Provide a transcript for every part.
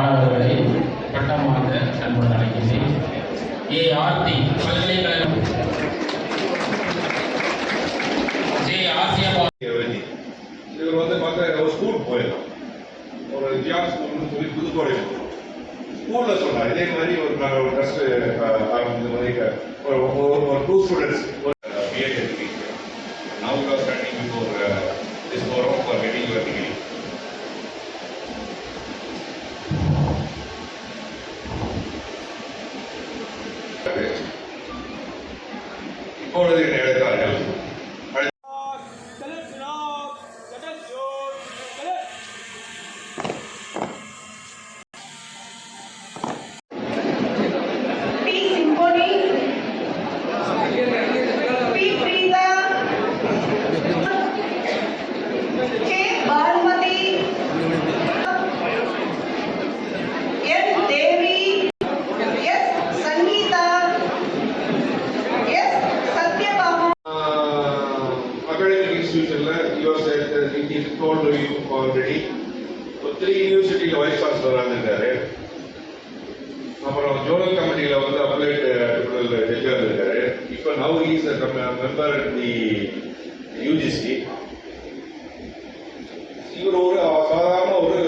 மாணவர்களை பட்டமாக அன்புடன் அழைக்கிறேன். ஏ ஆர்த்தி பல்கலைக்கழகம். ஜே ஆசியா இவர் வந்து பார்த்தா ஒரு ஸ்கூல் போயிடலாம் ஒரு ஜியான் ஸ்கூல்னு சொல்லி புதுக்கோடை ஸ்கூலில் சொன்னார். இதே மாதிரி ஒரு நாங்கள் ஒரு ட்ரஸ்ட் ஆரம்பிச்ச மாதிரி ஒரு டூ ஸ்டூடெண்ட்ஸ் കോടതിയുടെ ஆல்ரெடி த்ரீ யூனிவர்சிட்டியில் வைஸ் சான்சலராக இருக்காரு அப்புறம் ஜோனல் கமிட்டியில வந்து அப்ளைட் ட்ரிபியூனல் ஜட்ஜாக இருக்காரு இப்போ now is member the UGC இவர் ஒரு சாதாரண ஒரு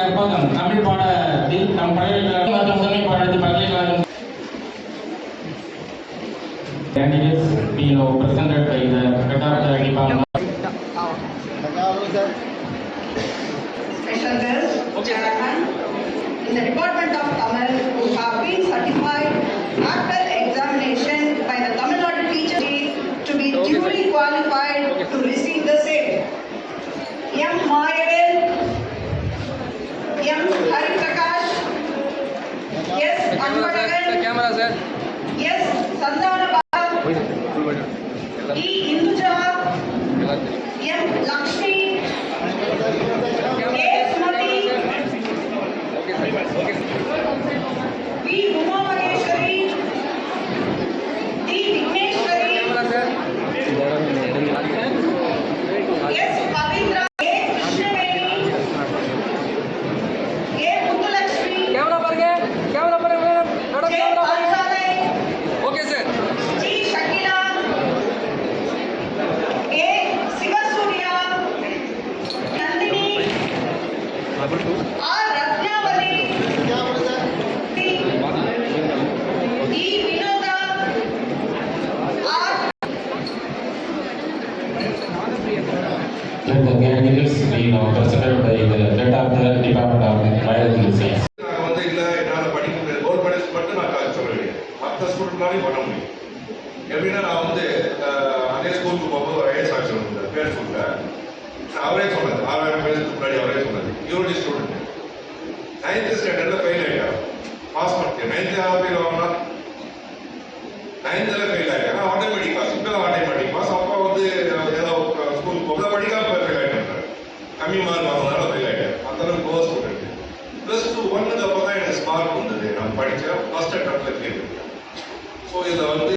கற்பகம் தமிழ் பாடத்தில் நம் பல்கலைக்கழகம் மற்றும் முதன்மை பாடத்தில் பல்கலைக்கழகம் candidates being presented by the head of the department. Special guest. Chairman. In the Department of Tamil who have been certified after examination by the Tamil Nadu Teacher to be duly qualified to receive the same. M. Mayavel. M. Hari Prakash. S. Anvadagan. Camera, sir. S. Sandana ಈ Hindu Let the candidates be now presented by the head of the department of biological science. நான் வந்து இல்ல என்னால படிக்க முடியாது. Medals மட்டும் நான் காசு சொல்ல முடியாது மற்ற ஸ்டூடெண்ட்னாலையும் பண்ண முடியும். எப்படின்னா நான் வந்து அதே ஸ்கூலுக்கு போகும்போது ஒரு ஐஎஸ் ஆக்ஷன் இருந்தார் பேர் ஸ்கூல்ல அவரே சொன்னது. ஆறாயிரம் பேருக்கு முன்னாடி அவரே சொன்னது. யூனிட் ஸ்டூடெண்ட் நைன்த் ஸ்டாண்டர்ட்ல ஃபெயில் ஆயிட்டார். பாஸ் பண்ணிட்டு. நைன்த் ஆஃபீல் வாங்கினா நைன்த்ல ஃபெயில் corredor.